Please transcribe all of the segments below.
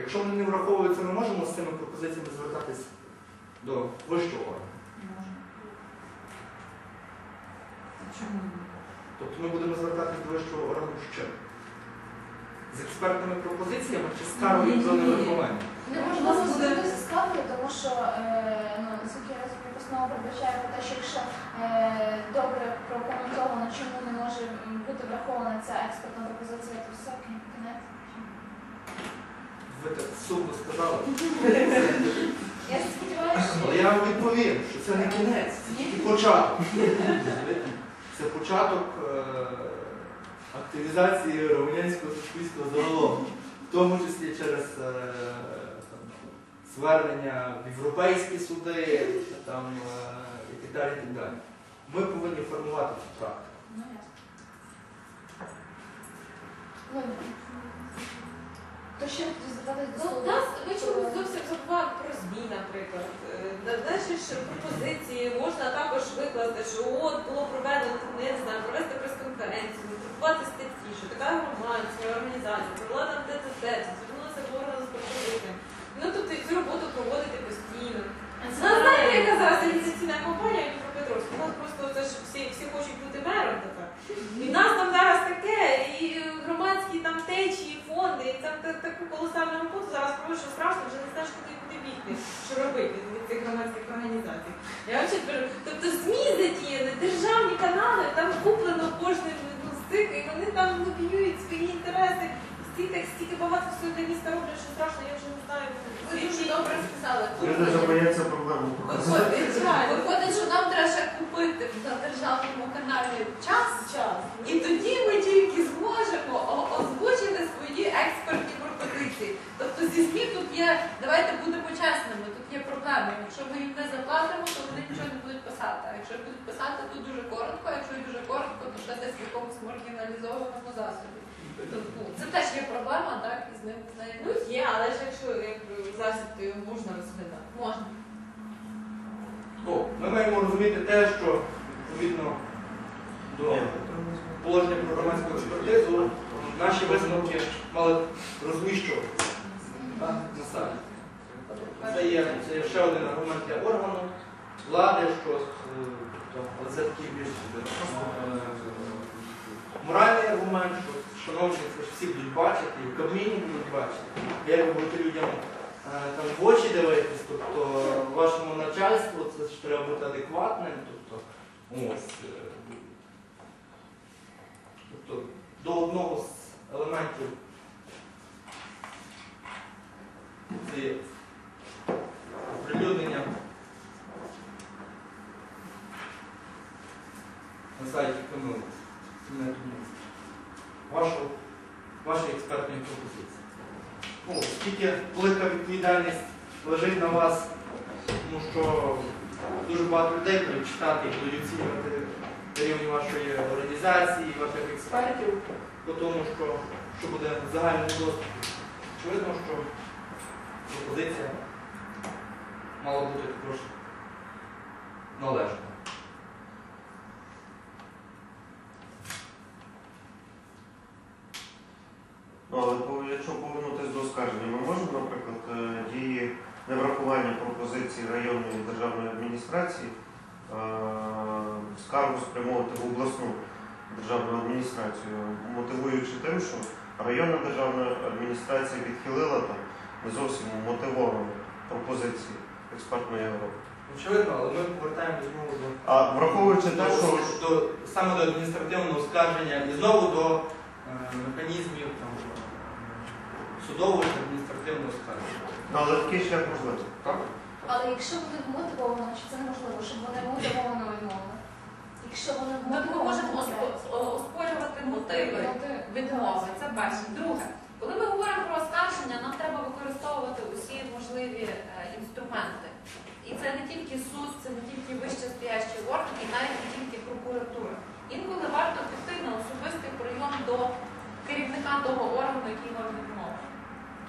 Якщо вони не враховуються, ми можемо з цими пропозиціями звертатись до вищого органу. Чому? Тобто ми будемо звертатись до вищого органу з чим? З експертними пропозиціями чи з скаргою Ні, про ні, ні. неврахування? Звернутися з скаргою, тому що е, ну, наскільки я розумію, постанова передбачає про те, що якщо е, добре прокоментовано, чому не може бути врахована ця експертна пропозиція, то все кінець. Ви так сумно сказали. Я Але я вам відповім, що це не кінець, це тільки початок. Це початок е, активізації громадянського суспільства загалом, в тому числі через е, звернення в європейські суди там, е, і так далі. і далі. Ми повинні формувати цю практику. Ну. Ну, то ще звертатись до Ну, нас ми чомусь зовсім забуваємо про ЗМІ, наприклад. Е, Наші ж пропозиції можна також викласти, що от було проведено, ну, не знаю, провести прес-конференцію, друкувати статті, що така громадська організація провела там ТТТ, звернулася до органу з пропозиціями. Ну, тобто цю роботу проводити постійно. Нас знаєте, яка зараз ініціативна компанія в Дніпропетровську? У нас просто це ж всі, всі хочуть бути мером тепер. І в нас там зараз таке, і громадські там течії, фонди, і та- таку колосальну роботу зараз проводять, що страшно, вже не знаєш, куди куди бігти, що робити від цих громадських організацій. Я вам кажу, тобто ЗМІ задіяли, державні канали, там куплено кожен ну, з цих, і вони там лобіюють свої інтереси. Стільки, стільки багато всього для міста роблять, що страшно, я вже не знаю. Ви дуже добре сказали. Люди бояться проблему. Виходить, виходить, що нам треба ще купити на державному каналі час, час. і тоді ми тільки зможемо о- озвучити свої експертні пропозиції. Тобто зі ЗМІ тут є, давайте будемо чесними, тут є проблема. Якщо ми їм не заплатимо, то вони нічого не будуть писати. А якщо будуть писати, то дуже коротко, а якщо дуже коротко, то ще десь в якомусь маргіналізованому засобі. Тобто, це теж є проблема, так, і з ним з Ну є, але ж якщо як засіб, то його можна розглядати. можна. О, ми маємо розуміти те, що відповідно до положення про громадську експертизу наші висновки мали розміщуватися так, на сайті. Це є, це є ще один аргумент для органу влади, що е, це такий більш е, моральний аргумент, що шановні, це ж всі будуть бачити, і в Кабміні будуть бачити. Як ви будете людям е, там в очі дивитись, тобто вашому начальству це ж треба бути адекватним. Тобто, ось, тобто, до одного з елементів це є оприлюднення на сайті КМУ ваші експертні пропозиції. Оскільки велика відповідальність лежить на вас, тому що дуже багато людей будуть читати і будуть оцінювати рівень вашої організації, ваших експертів, по тому, що, що буде в загальному доступі. Очевидно, що пропозиція мала бути також належна. Ну, але якщо повернутися до оскарження, ми можемо, наприклад, е, дії неврахування пропозицій районної державної адміністрації е, скаргу спрямовувати в обласну державну адміністрацію, мотивуючи тим, що районна державна адміністрація відхилила там не зовсім мотивовані пропозиції експертної Європи. Очевидно, але ми повертаємося знову до А враховуючи те, що до, саме до адміністративного оскарження і знову до е, механізмів там, е, судового чи адміністративного оскарження. ну, але такий шлях можливий. Так? Але якщо вони мотивовано, чи це неможливо, щоб вони мотивовано відмовили? Якщо вони Ми можемо ос- о- оспорювати мотиви Мотиви. відмови. Це перше. Друге, коли ми говоримо про оскарження, нам треба використовувати усі можливі е, інструменти. І це не тільки суд, це не тільки вище стоящий орган, і навіть не тільки прокуратура. Інколи варто піти на особистий прийом до керівника того органу, який вам відмовив.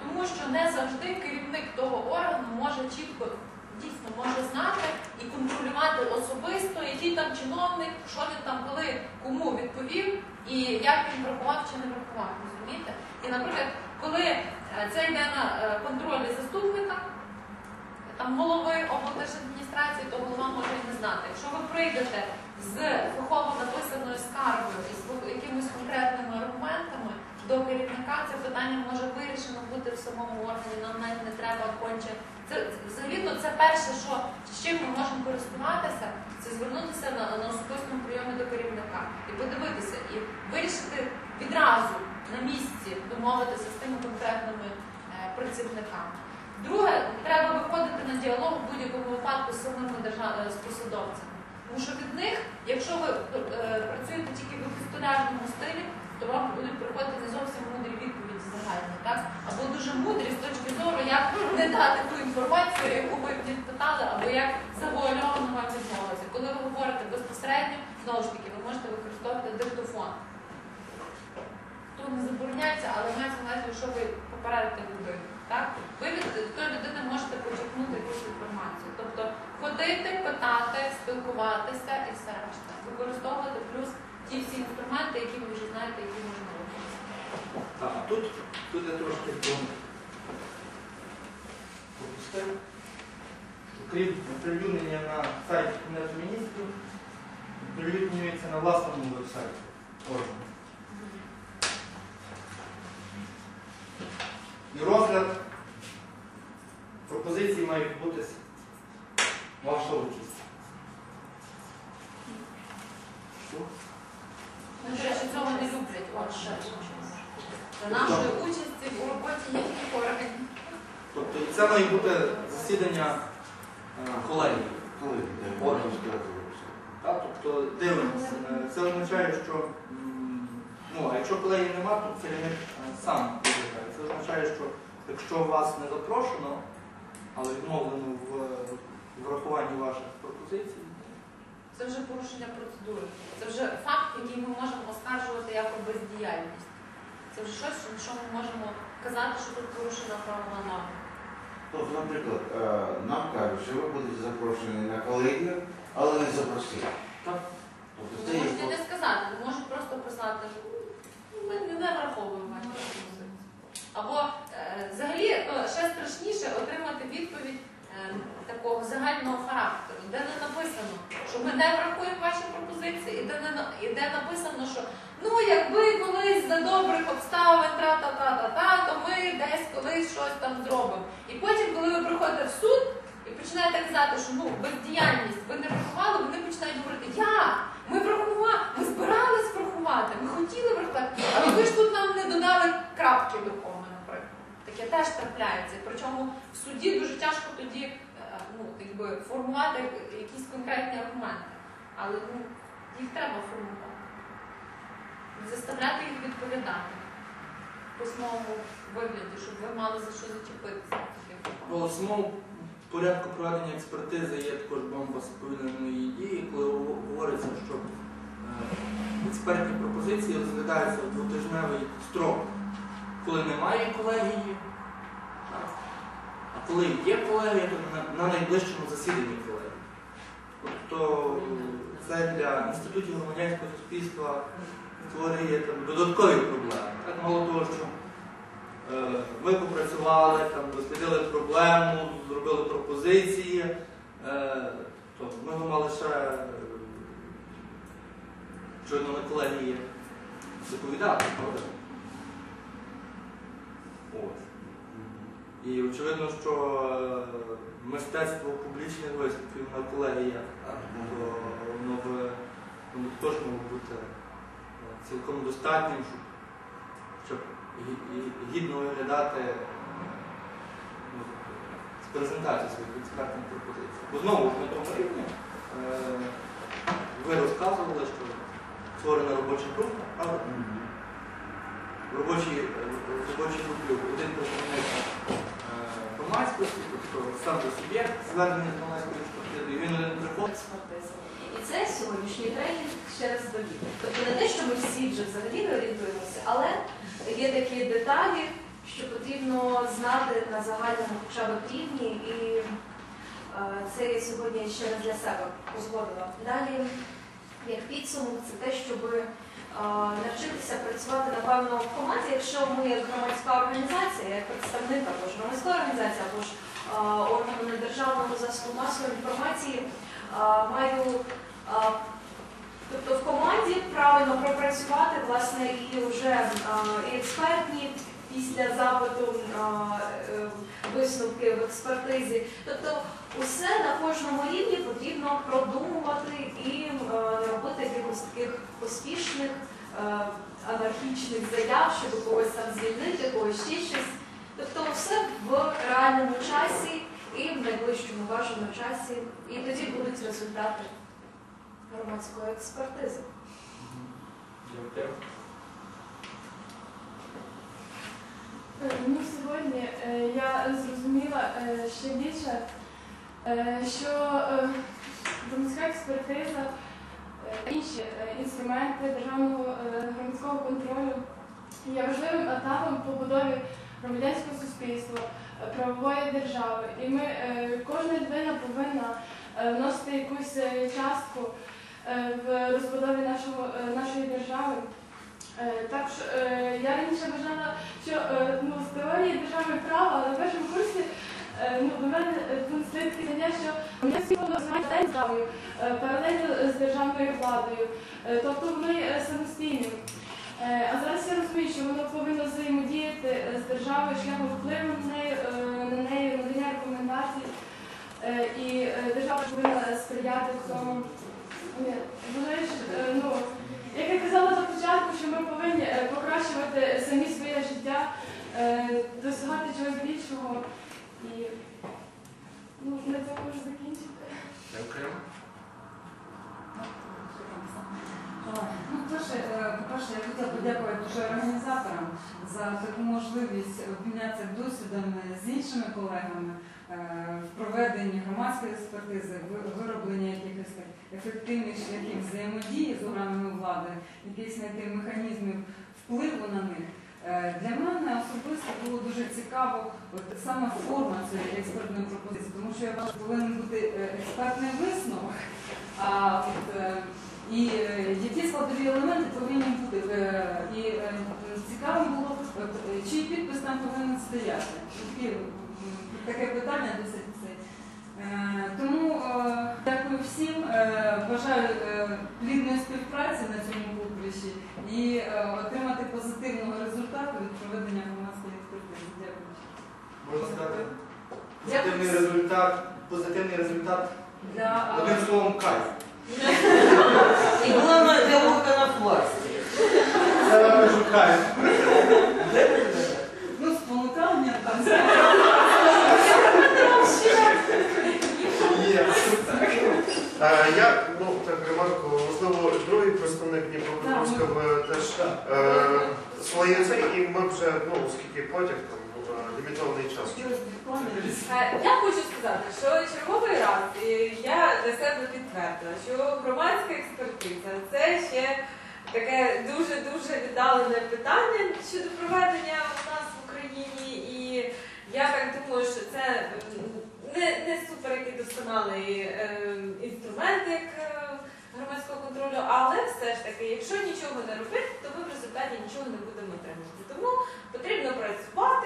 Тому що не завжди керівник того органу може чітко дійсно може знати і контролювати особисто, який там чиновник, що він там коли кому врахував. Розумієте? І, наприклад, коли Е, Це йде на е, контролі заступника, там голови облдержадміністрації, то голова може не знати. Якщо ви прийдете з фахово написаною скаргою і з якимись конкретними аргументами до керівника, це питання може вирішено бути в самому органі, нам навіть не треба конче. Це взагалі-то це перше, що з чим ми можемо користуватися, це звернутися на, на особистому прийомі до керівника і подивитися, і вирішити відразу на місці, домовитися з тими конкретними е, працівниками. Друге, треба виходити на діалог в будь-якому випадку з самими держав- з посадовцями. Тому що від них, якщо ви е, працюєте тільки в епістолярному стилі, то вам будуть приходити не зовсім мудрі відповіді загальні, так? Або дуже мудрі з точки зору, як не дати ту інформацію, яку ви відпитали, або як завуальовано вам відмовити. Коли ви говорите безпосередньо, знову ж таки, ви можете використовувати диктофон. То забороняється, але мається на увазі, що ви попередите людину. Так? Ви від тої людини можете почерпнути якусь інформацію. Тобто ходити, питати, спілкуватися і все решта. Використовувати плюс ті всі інструменти, які ви вже знаєте, які можна робити. А тут, тут я трошки пропустив. Окрім оприлюднення на сайті Кабінету міністрів, оприлюднюється на власному веб-сайті органу. І розгляд пропозицій має відбутися ваша участь. Що? Ми, до речі, цього не люблять. От ще За нашої участі у роботі їхніх органів. Тобто і це має бути е, колегії. Так, тобто дивимося. Е, Це означає, що ну, а якщо колегії нема, то керівник е, сам визначає. Це означає, що якщо вас не запрошено, але відмовлено в в врахуванні ваших пропозицій, Це вже порушення процедури. Це вже факт, який ми можемо оскаржувати як бездіяльність. Це вже щось, що ми можемо казати, що тут порушена правова норма. Тобто, наприклад, е, нам кажуть, що ви будете запрошені на колегію, але не запросили. Так. Тобто Ви це є можете не сказати, ви можете просто писати, «Ну, ми не враховуємо ваші пропозиції. Або е, взагалі то ще страшніше отримати відповідь е, такого загального характеру, де не написано, що ми не врахуємо ваші пропозиції, і де, не, на- і де написано, що ну якби колись за добрих обставин тра-та-та-та-та, то ми десь колись щось там зробимо. І потім, ви приходите в суд і починаєте казати, що ну бездіяльність, ви не врахували, вони починають говорити, як? Ми врахували, ми збирались врахувати, ми хотіли врахувати, але ви ж тут нам не додали крапки до коми, наприклад. Таке теж трапляється. Причому в суді дуже тяжко тоді е, ну, якби, формувати якісь конкретні аргументи. Але ну, їх треба формувати. Заставляти їх відповідати в письмовому вигляді, щоб ви мали за що зачепитися. В самому порядку проведення експертизи є також бомба сповільненої дії, коли говориться, що е, експертні пропозиції розглядаються в двотижневий строк, коли немає колегії, а коли є колегія, то на, на найближчому засіданні колегії. Тобто це для інститутів громадянського суспільства створює там, додаткові проблеми. Так, мало того, що Ми попрацювали, там, дослідили проблему, зробили пропозиції, е, то ми мали ще е, щойно на колегії доповідати, правда? Ось. І очевидно, що е, мистецтво публічних виступів на колегіях, воно воно б теж могло бути е, цілком достатнім, щоб, гідно виглядати ну, з презентації своїх експертних пропозицій. Бо знову ж на тому рівні е, ви розказували, що створена робоча група, правда? В робочій, е, групі один представник громадськості, тобто сам за суб'єкт звернення громадської експертизи, він один приходить. І це сьогоднішній тренінг ще раз довів. Тобто не те, що ми всі вже взагалі не орієнтуємося, але є такі деталі, що потрібно знати на загальному хоча б рівні, і е, це я сьогодні ще раз для себе узгодила. Далі, як підсумок, це те, щоб навчитися працювати напевно в команді, якщо ми як громадська організація, як представник або ж громадської організації, або ж органу недержавного засобу масової інформації, маю тобто в команді правильно пропрацювати власне і вже і експертні після запиту е, висновки в експертизі. Тобто усе на кожному рівні потрібно продумувати і е, робити якихось таких поспішних е, анархічних заяв, щоб когось там звільнити, когось ще щось. Тобто все в реальному часі і в найближчому бажаному часі, і тоді будуть результати громадської експертизи. Дякую. Ну, сьогодні е, я зрозуміла е, ще більше, е, що е, громадська експертиза, е, інші е, інструменти державного е, громадського контролю є важливим етапом побудови громадянського суспільства, е, правової держави. І ми, е, кожна людина повинна е, вносити якусь е, частку е, в розбудові нашого, е, нашої держави. Е, Так що е, я раніше вважала, що е, ну, з теорії державного права на першому курсі ну, до мене донесли такі що мене світло розвиває з державою, е, паралельно з державною владою, тобто самостійним. Е, А зараз я розумію, що воно повинно взаємодіяти з державою шляхом впливу на неї, на неї, надання рекомендацій. І держава повинна сприяти в цьому. Вважаю, ну, як я казала на початку, що ми повинні е, покращувати самі своє життя, е, досягати чогось більшого. І ну, на цьому можу закінчити. Дякую. Ну, перше, е, по-перше, я хотіла подякувати дуже організаторам за таку можливість обмінятися досвідом з іншими колегами е, в проведенні громадської експертизи, ви- вироблення якихось ефективних шляхів взаємодії з органами влади, якихось знайти механізмів впливу на них. Е, Для мене особисто було дуже цікаво от саме форма цієї експертної пропозиції, тому що я вважаю, повинен бути е, експертний висновок. А от і е, які складові елементи повинні бути. Е, І е, цікаво було, чий підпис там повинен стояти. Таке питання досить це. Тому дякую всім, бажаю плідної співпраці на цьому поприщі і отримати позитивного результату від проведення громадської експертизи. Дякую. Можна сказати, позитивний результат, позитивний результат одним словом кайф. И главное, для органов власти. Це я кажу кайф. ну, спонукання там. Є. Е, Я, ну так ремарку, можливо, другий представник Дніпропетровського теж е, своє це, і ми вже, ну, оскільки потяг там е, лімітований час. Е, Я хочу сказати, що черговий раз е, я для себе підтвердила, що громадська експертиза це ще таке дуже-дуже віддалене питання щодо проведення у нас в Україні. І я так думаю, що це не, не супер який досконалий е, інструмент як е, громадського контролю, але все ж таки, якщо нічого не робити, то ми в результаті нічого не будемо отримувати. Тому потрібно працювати.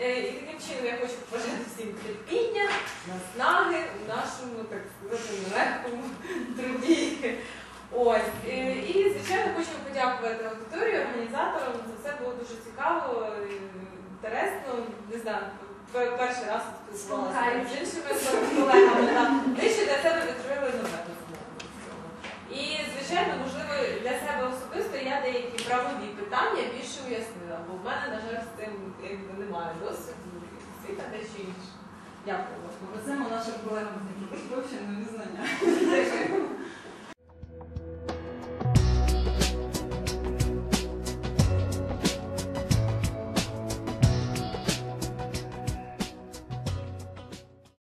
Е, І таким чином я хочу побажати всім терпіння, наснаги у нашому, так сказати, нелегкому труді. Ось. Е, І, звичайно, хочу подякувати аудиторії, організаторам. Це все було дуже цікаво, е, інтересно. Не знаю, пе- перший раз спілкувалася з іншими колегами. так. Дещо для себе відкрили нове безумовно. І, звичайно, можливо, для себе особисто я деякі правові питання більше уяснила, бо в мене, на жаль, з цим якби, немає досвіду, світа дещо інше. Дякую. Веземо нашим колегам з Дніпропетровщини нові знання.